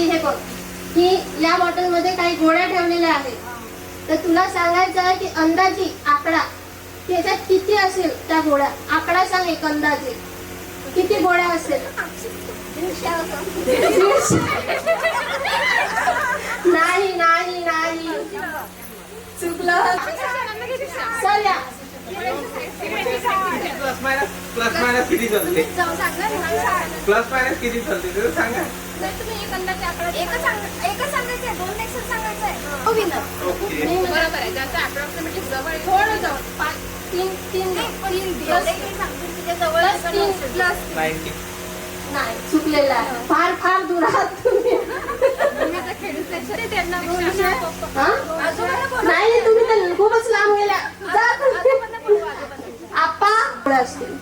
आजी हे बघ की या बॉटलमध्ये काही गोळ्या ठेवलेल्या आहेत. तर तुला सांगायचं आहे की अंदाजी आकडा त्याच्यात किती असेल त्या गोळ्या? आकडा सांग एक अंदाजे. किती गोळ्या असेल? नाही नाही नाही. चुकलं. चल प्लस मायनस प्लस मायनस किती चालते? प्लस मायनस किती चालते ते सांगा. ओके. बरोबर आहे. ज्याचं अप्रॉक्सिमेटली जवळ आहे. थोडं जाऊ पाच तीन तीन प्लस तीन प्लस नाईन्टी नाही. चुकलेला आहे. फार फार दूर आहात तुम्ही. तुम्ही आता खेळूच नाही. शकत. त्यांना बोलू शकतो. हा? नाही तुम्ही तर खूपच लांब गेल्या जा. तुम्ही. आप्पा थोडं असतील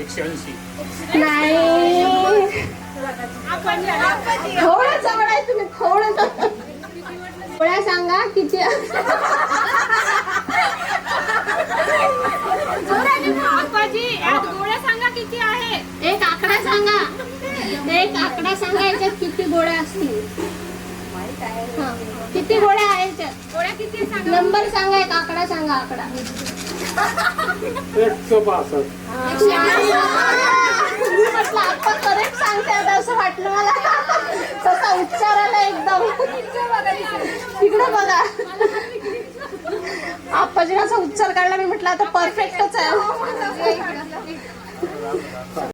एकशे ऐंशी. नाही. थोडं जवळ आहे तुम्ही थोडं गोळ्या सांगा किती? एक आकडा सांगा. एक आकडा सांगा याच्यात किती गोळ्या असतील. किती गोळ्या आहेत गोळ्या किती नंबर सांगा एक आकडा सांगा आकडा. एकशे पासष्ट वाटलं तसा उच्चार आला एकदम. तिकडे बघा. आप्पाजीनाचा उच्चार काढला मी म्हटलं आता परफेक्टच आहे.